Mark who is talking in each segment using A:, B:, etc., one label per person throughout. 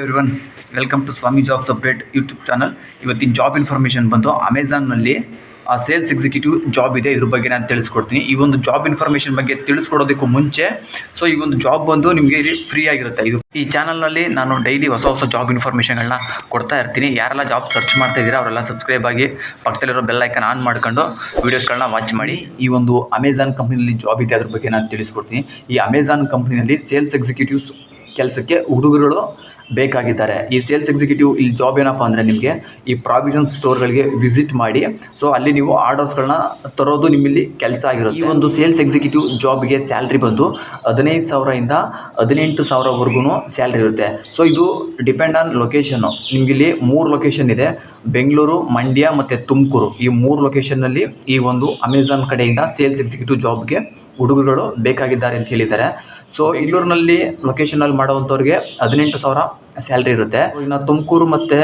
A: Everyone welcome to Swami jobs update YouTube channel ಇವತ್ತಿನ job information ಬಂದು ಅಮೆಝಾನ್ನಲ್ಲಿ sales executive job ಇದೆ ಇದ್ರ ಬಗ್ಗೆ ನಾನು ತಿಳಿಸ್ಕೊಡ್ತೀನಿ. ಈ ಒಂದು ಜಾಬ್ ಇನ್ಫಾರ್ಮೇಷನ್ ಬಗ್ಗೆ ತಿಳಿಸ್ಕೊಡೋದಕ್ಕೂ ಮುಂಚೆ ಸೊ ಈ ಒಂದು ಜಾಬ್ ಬಂದು ನಿಮಗೆ ಫ್ರೀ ಆಗಿರುತ್ತೆ. ಇದು ಈ ಚಾನಲ್ನಲ್ಲಿ ನಾನು ಡೈಲಿ ಹೊಸ ಹೊಸ ಜಾಬ್ ಇನ್ಫಾರ್ಮೇಷನ್ಗಳನ್ನ ಕೊಡ್ತಾ ಇರ್ತೀನಿ. ಯಾರೆಲ್ಲ ಜಾಬ್ ಸರ್ಚ್ ಮಾಡ್ತಾ ಇದ್ದೀರಾ, ಅವರೆಲ್ಲ ಸಬ್ಸ್ಕ್ರೈಬ್ ಆಗಿ ಪಕ್ಕದಲ್ಲಿರೋ ಬೆಲ್ ಐಕನ್ ಆನ್ ಮಾಡ್ಕೊಂಡು ವೀಡಿಯೋಸ್ಗಳನ್ನ ವಾಚ್ ಮಾಡಿ. ಈ ಒಂದು ಅಮೆಝಾನ್ ಕಂಪ್ನಿಯಲ್ಲಿ ಜಾಬ್ ಇದೆ ಅದ್ರ ಬಗ್ಗೆ ನಾನು ತಿಳಿಸ್ಕೊಡ್ತೀನಿ. ಈ ಅಮೆಝಾನ್ ಕಂಪ್ನಿನಲ್ಲಿ ಸೇಲ್ಸ್ ಎಕ್ಸಿಕ್ಯೂಟಿವ್ಸ್ ಕೆಲಸಕ್ಕೆ ಹುಡುಗರುಗಳು ಬೇಕಾಗಿದ್ದಾರೆ. ಈ ಸೇಲ್ಸ್ ಎಕ್ಸಿಕ್ಯೂಟಿವ್ ಇಲ್ಲಿ ಜಾಬ್ ಏನಪ್ಪ ಅಂದರೆ ನಿಮಗೆ ಈ ಪ್ರಾವಿಷನ್ ಸ್ಟೋರ್ಗಳಿಗೆ ವಿಸಿಟ್ ಮಾಡಿ ಸೊ ಅಲ್ಲಿ ನೀವು ಆರ್ಡರ್ಸ್ಗಳನ್ನ ತರೋದು ನಿಮ್ಮಲ್ಲಿ ಕೆಲಸ ಆಗಿರುತ್ತೆ. ಈ ಒಂದು ಸೇಲ್ಸ್ ಎಕ್ಸಿಕ್ಯೂಟಿವ್ ಜಾಬ್ಗೆ ಸ್ಯಾಲ್ರಿ ಬಂದು ಹದಿನೈದು ಸಾವಿರದಿಂದ ಹದಿನೆಂಟು ಸಾವಿರವರೆಗೂ ಸ್ಯಾಲ್ರಿ ಇರುತ್ತೆ. ಸೊ ಇದು ಡಿಪೆಂಡ್ ಆನ್ ಲೊಕೇಶನ್ನು ನಿಮಗಿಲ್ಲಿ ಮೂರು ಲೊಕೇಶನ್ ಇದೆ. ಬೆಂಗಳೂರು, ಮಂಡ್ಯ ಮತ್ತು ತುಮಕೂರು. ಈ ಮೂರು ಲೊಕೇಶನ್ನಲ್ಲಿ ಈ ಒಂದು ಅಮೆಝಾನ್ ಕಡೆಯಿಂದ ಸೇಲ್ಸ್ ಎಕ್ಸಿಕ್ಯೂಟಿವ್ ಜಾಬ್ಗೆ ಹುಡುಗರುಗಳು ಬೇಕಾಗಿದ್ದಾರೆ ಅಂತ ಹೇಳಿದ್ದಾರೆ. ಸೊ ಇಲ್ಲೂರಿನಲ್ಲಿ ಲೊಕೇಶನಲ್ಲಿ ಮಾಡುವಂಥವ್ರಿಗೆ ಹದಿನೆಂಟು ಸಾವಿರ ಸ್ಯಾಲ್ರಿ ಇರುತ್ತೆ. ಇನ್ನು ತುಮಕೂರು ಮತ್ತು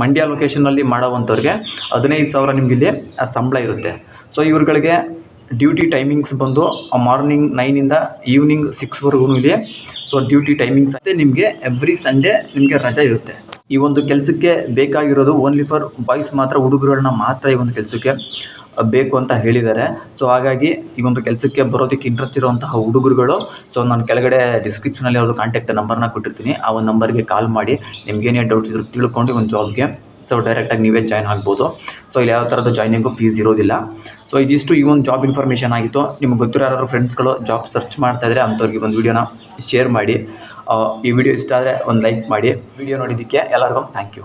A: ಮಂಡ್ಯ ಲೊಕೇಶನಲ್ಲಿ ಮಾಡೋವಂಥವ್ರಿಗೆ ಹದಿನೈದು ಸಾವಿರ ನಿಮಗಿಲ್ಲಿ ಸಂಬಳ ಇರುತ್ತೆ. ಸೊ ಇವ್ರುಗಳಿಗೆ ಡ್ಯೂಟಿ ಟೈಮಿಂಗ್ಸ್ ಬಂದು ಮಾರ್ನಿಂಗ್ ನೈನಿಂದ ಈವ್ನಿಂಗ್ ಸಿಕ್ಸ್ವರೆಗೂ ಇಲ್ಲಿ ಸೊ ಡ್ಯೂಟಿ ಟೈಮಿಂಗ್ಸ್ ಮತ್ತು ನಿಮಗೆ ಎವ್ರಿ ಸಂಡೇ ನಿಮಗೆ ರಜೆ ಇರುತ್ತೆ. ಈ ಒಂದು ಕೆಲಸಕ್ಕೆ ಬೇಕಾಗಿರೋದು ಓನ್ಲಿ ಫಾರ್ ಬಾಯ್ಸ್ ಮಾತ್ರ, ಹುಡುಗರುಗಳನ್ನ ಮಾತ್ರ ಈ ಒಂದು ಕೆಲಸಕ್ಕೆ. ಬೇಕು ಅಂತ ಹೇಳಿದ್ದಾರೆ. ಸೊ ಹಾಗಾಗಿ ಈ ಒಂದು ಕೆಲಸಕ್ಕೆ ಬರೋದಕ್ಕೆ ಇಂಟ್ರೆಸ್ಟ್ ಇರುವಂತಹ ಹುಡುಗರುಗಳು ಸೊ ನಾನು ಕೆಳಗಡೆ ಡಿಸ್ಕ್ರಿಪ್ಷನಲ್ಲಿ ಅವ್ರದ್ದು ಕಾಂಟ್ಯಾಕ್ಟ್ ನಂಬರ್ನ ಕೊಟ್ಟಿರ್ತೀನಿ. ಆ ಒಂದು ನಂಬರ್ಗೆ ಕಾಲ್ ಮಾಡಿ ನಿಮ್ಗೇನೇ ಡೌಟ್ಸ್ ಇದ್ರು ತಿಳ್ಕೊಂಡು ಒಂದು ಜಾಬ್ಗೆ ಸೊ ಡೈರೆಕ್ಟಾಗಿ ನೀವೇ ಜಾಯ್ನ್ ಆಗ್ಬೋದು. ಸೊ ಇಲ್ಲಿ ಯಾವ ಥರದ್ದು ಜಾಯ್ನಿಂಗು ಫೀಸ್ ಇರೋದಿಲ್ಲ. ಸೊ ಇದಿಷ್ಟು ಈ ಒಂದು ಜಾಬ್ ಇನ್ಫಾರ್ಮೇಷನ್ ಆಗಿತ್ತು. ನಿಮ್ಗೆ ಗೊತ್ತಿರೋ ಯಾರು ಫ್ರೆಂಡ್ಸ್ಗಳು ಜಾಬ್ ಸರ್ಚ್ ಮಾಡ್ತಾ ಇದ್ದರೆ ಅಂಥವ್ರಿಗೆ ಒಂದು ವೀಡಿಯೋನ ಶೇರ್ ಮಾಡಿ. ಈ ವಿಡಿಯೋ ಇಷ್ಟ ಆದರೆ ಒಂದು ಲೈಕ್ ಮಾಡಿ. ವಿಡಿಯೋ ನೋಡಿದ್ದಕ್ಕೆ ಎಲ್ಲರಿಗೂ ಥ್ಯಾಂಕ್ ಯು